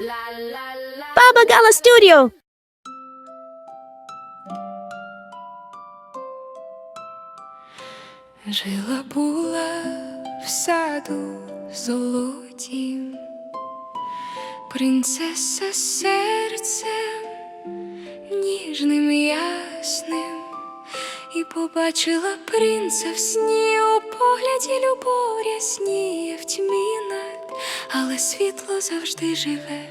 Baba Гала Студіо! Жила була в саду золотім, принцеса з побачила принца в сні у погляді любов рясніє в тьмі над, але світло завжди живе,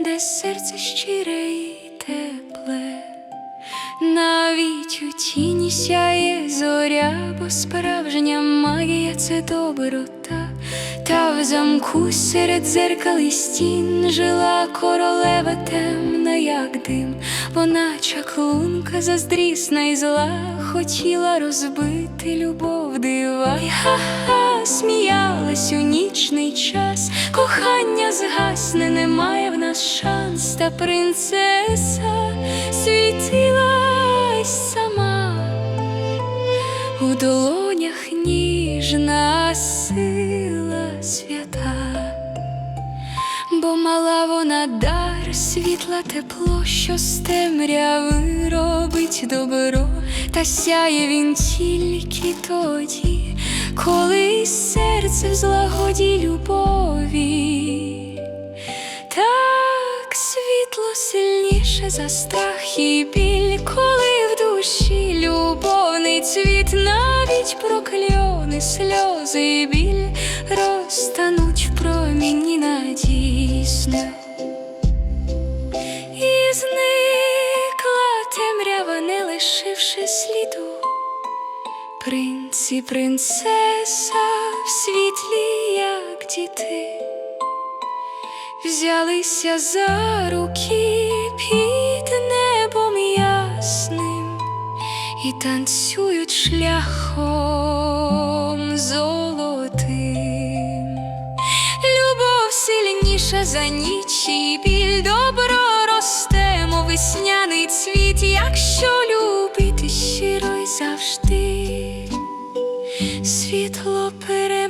де серце щире і тепле. Навіть у тіні сяє зоря, бо справжня магія це доброта. Та в замку серед зеркал і стін жила королева як дим. Вона чаклунка заздрісна і зла, хотіла розбити любов дива. І ха-ха, сміялась у нічний час. Кохання згасне, немає в нас шанс, та принцеса світилась сама у долонях ніжна сила свята, мала вона дар, світла тепло, що з темряви робить добро, та сяє він тільки тоді, коли серце в злагоді любові. Так світло сильніше за страх і біль, коли в душі любовний цвіт, навіть прокльони, сльози і біль розтануть в промінні надійсно. Темрява, не лишивши сліду. Принц і принцеса в світлі, як діти взялися за руки під небом ясним і танцюють шляхом золотим. Любов сильніша за ніч і біль добро весняний цвіт, якщо любити щиро й завжди. Світло перед